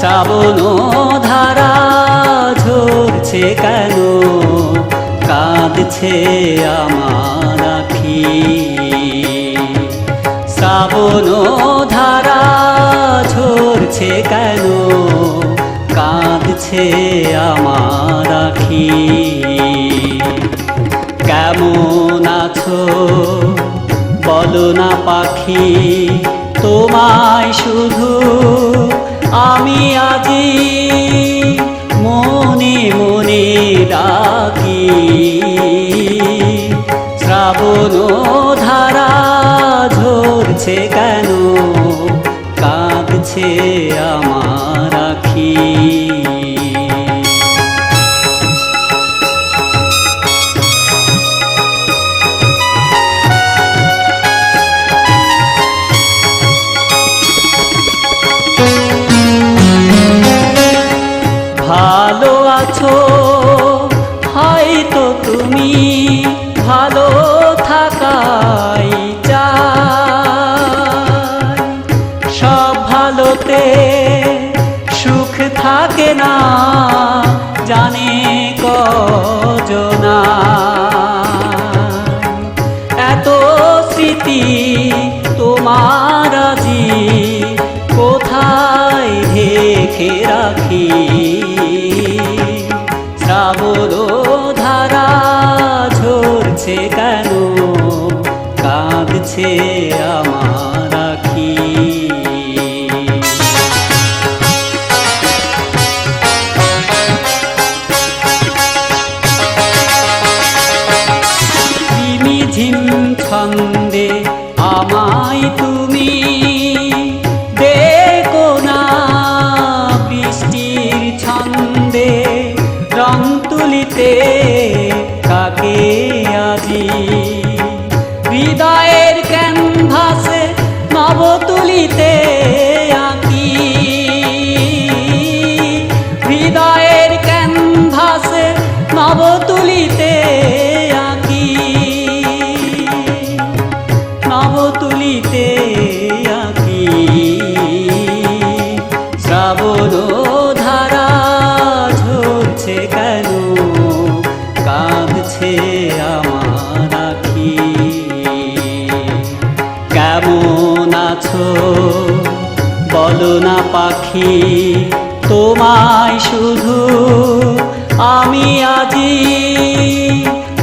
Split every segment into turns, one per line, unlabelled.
শ্রাবণ ধারা ঝরছে কেন? কাঁদছে আমার আখি। শ্রাবণ ধারা ঝরছে কেন? কাঁদছে আমার আখি। কেমন আছো? বলো না পাখি, তোমায় শুধু আমি আজি মনে মনে ডাকি। শ্রাবণ ধারা ঝরছে কেন? কাঁদছে আমার আখি। ভালো আছো? হয়তো তুমি ভালো থাকাই চাই। সব ভালোতে সুখ থাকে না, জানে কজনা। এত স্মৃতি তোমার আজি কোথায় রাখি? শ্রাবণ ধারা ঝরছে কেন? কাঁদছে আমার আখি ঝিমি ছন্দে তুলিতে কাকে আজি? হৃদয়ের ক্যানভাসে নব তুলিতে আঁকি। হৃদয়ের ক্যানভাসে নব তুলিতে আঁকি। নব তুলিতে পাখি তোমায় শুধু আমি আজি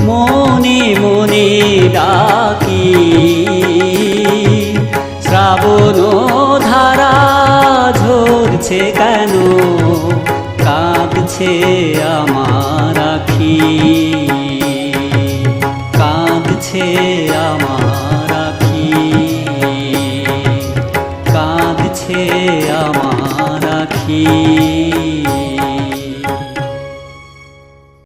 মনে মনে ডাকি। শ্রাবণ ধারা ঝরছে কেন? কাছে আমার রাখি।